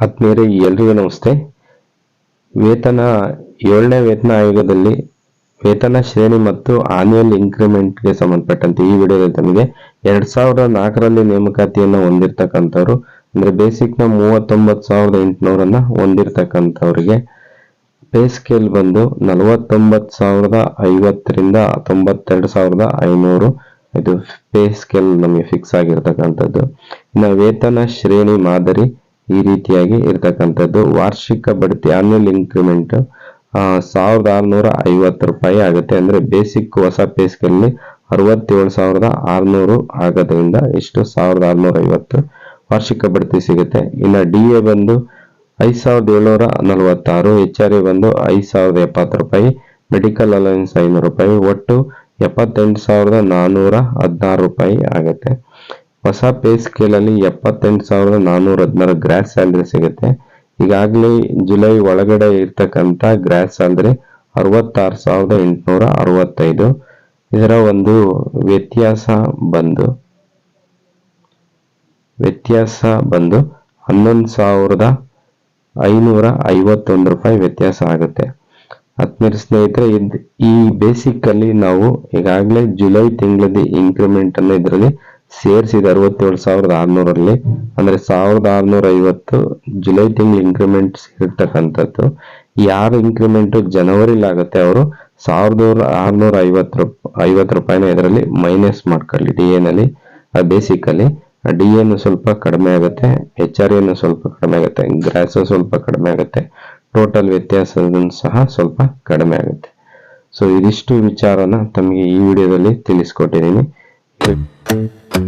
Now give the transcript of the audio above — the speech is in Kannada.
ಆತ್ಮೀಯರೇ ಎಲ್ರಿಗೂ ನಮಸ್ತೆ. ವೇತನ, ಏಳನೇ ವೇತನ ಆಯೋಗದಲ್ಲಿ ವೇತನ ಶ್ರೇಣಿ ಮತ್ತು ಆನ್ಯುವಲ್ ಇನ್ಕ್ರಿಮೆಂಟ್ಗೆ ಸಂಬಂಧಪಟ್ಟಂತೆ ಈ ವಿಡಿಯೋದಲ್ಲಿ ತಮಗೆ ಎರಡ್ ಸಾವಿರದ ನಾಲ್ಕರಲ್ಲಿ ನೇಮಕಾತಿಯನ್ನು ಹೊಂದಿರತಕ್ಕಂಥವ್ರು, ಅಂದ್ರೆ ಬೇಸಿಕ್ನ ಮೂವತ್ತೊಂಬತ್ತು ಸಾವಿರದ ಎಂಟುನೂರನ್ನ ಹೊಂದಿರತಕ್ಕಂಥವ್ರಿಗೆ ಪೇ ಸ್ಕೇಲ್ ಬಂದು ನಲವತ್ತೊಂಬತ್ತು ಸಾವಿರದ ಐವತ್ತರಿಂದ ತೊಂಬತ್ತೆರಡು ಸಾವಿರದ ಐನೂರು. ಇದು ಪೇ ಸ್ಕೇಲ್ ನಮಗೆ ಫಿಕ್ಸ್ ಆಗಿರ್ತಕ್ಕಂಥದ್ದು. ಇನ್ನು ವೇತನ ಶ್ರೇಣಿ ಮಾದರಿ ಈ ರೀತಿಯಾಗಿ ಇರ್ತಕ್ಕಂಥದ್ದು. ವಾರ್ಷಿಕ ಬಡ್ತಿ ಆನ್ಯುವಲ್ ಇನ್ಕ್ರಿಮೆಂಟ್ ಸಾವಿರದ ಆರುನೂರ ಐವತ್ತು ರೂಪಾಯಿ ಆಗುತ್ತೆ. ಅಂದ್ರೆ ಬೇಸಿಕ್ ಹೊಸ ಪೇಸ್ಕಲ್ಲಿ ಸ್ಕೇಲ್ ಅರವತ್ತೇಳು ಸಾವಿರದ ಆರುನೂರು ಆಗೋದ್ರಿಂದ ಇಷ್ಟು ಸಾವಿರದ ಆರುನೂರ ಐವತ್ತು ವಾರ್ಷಿಕ ಬಡ್ತಿ ಸಿಗುತ್ತೆ. ಇನ್ನು ಡಿ ಎ ಬಂದು ಐದು ಸಾವಿರದ ಏಳ್ನೂರ ನಲವತ್ತಾರು ಎಚ್ ಆರ್ ಎ ಬಂದು ಐದು ಸಾವಿರದ ಎಪ್ಪತ್ತು ರೂಪಾಯಿ ಮೆಡಿಕಲ್ ಅಲವೆನ್ಸ್ ಐನೂರು ರೂಪಾಯಿ, ಒಟ್ಟು ಎಪ್ಪತ್ತೆಂಟು ಸಾವಿರದ ನಾನ್ನೂರ ಹದಿನಾರು ರೂಪಾಯಿ ಆಗುತ್ತೆ. ಹೊಸ ಪೇ ಸ್ಕೇಲಲ್ಲಿ ಎಪ್ಪತ್ತೆಂಟು ಸಾವಿರದ ನಾನೂರ ಹದಿನಾರು ಗ್ರಾಸ್ ಸ್ಯಾಲ್ರಿ ಸಿಗುತ್ತೆ. ಈಗಾಗಲೇ ಜುಲೈ ಒಳಗಡೆ ಇರ್ತಕ್ಕಂಥ ಗ್ರಾಸ್ ಸ್ಯಾಲ್ರಿ ಅರವತ್ತಾರು ಸಾವಿರದ ಎಂಟುನೂರ ಅರವತ್ತೈದು. ಇದರ ಒಂದು ವ್ಯತ್ಯಾಸ ಬಂದು ವ್ಯತ್ಯಾಸ ಬಂದು ಹನ್ನೊಂದು ಸಾವಿರದ ಐನೂರ ಐವತ್ತೊಂದು ರೂಪಾಯಿ ವ್ಯತ್ಯಾಸ ಆಗುತ್ತೆ. ಆತ್ಮೀಯ ಸ್ನೇಹಿತರೆ ಈ ಬೇಸಿಕ್ ಅಲ್ಲಿ ನಾವು ಈಗಾಗಲೇ ಜುಲೈ ತಿಂಗಳಲ್ಲಿ ಇನ್ಕ್ರಿಮೆಂಟ್ ಅನ್ನು ಇದರಲ್ಲಿ ಸೇರಿಸಿದ ಅರವತ್ತೇಳು ಸಾವಿರದ ಆರ್ನೂರಲ್ಲಿ ಅಂದರೆ ಸಾವಿರದ ಆರುನೂರ ಐವತ್ತು ಜುಲೈ ತಿಂಗಳು ಇನ್ಕ್ರಿಮೆಂಟ್ ಇರ್ತಕ್ಕಂಥದ್ದು. ಯಾರು ಇನ್ಕ್ರಿಮೆಂಟ್ ಜನವರಿಲಿ ಆಗುತ್ತೆ ಅವರು ಸಾವಿರದ ಆರುನೂರ ಐವತ್ತು ಐವತ್ತು ರೂಪಾಯಿನ ಇದರಲ್ಲಿ ಮೈನಸ್ ಮಾಡ್ಕೊಳ್ಳಿ ಡಿ ಎನಲ್ಲಿ ಬೇಸಿಕಲಿ ಡಿ ಎನ್ ಸ್ವಲ್ಪ ಕಡಿಮೆ ಆಗುತ್ತೆ ಎಚ್ ಆರ್ ಎನ್ ಸ್ವಲ್ಪ ಕಡಿಮೆ ಆಗುತ್ತೆ ಗ್ರಾಸು ಸ್ವಲ್ಪ ಕಡಿಮೆ ಆಗುತ್ತೆ ಟೋಟಲ್ ವ್ಯತ್ಯಾಸ ಸಹ ಸ್ವಲ್ಪ ಕಡಿಮೆ ಆಗುತ್ತೆ. ಸೊ ಇದಿಷ್ಟು ವಿಚಾರನ ತಮಗೆ ಈ ವಿಡಿಯೋದಲ್ಲಿ ತಿಳಿಸ್ಕೊಟ್ಟಿದ್ದೀನಿ. Thank you.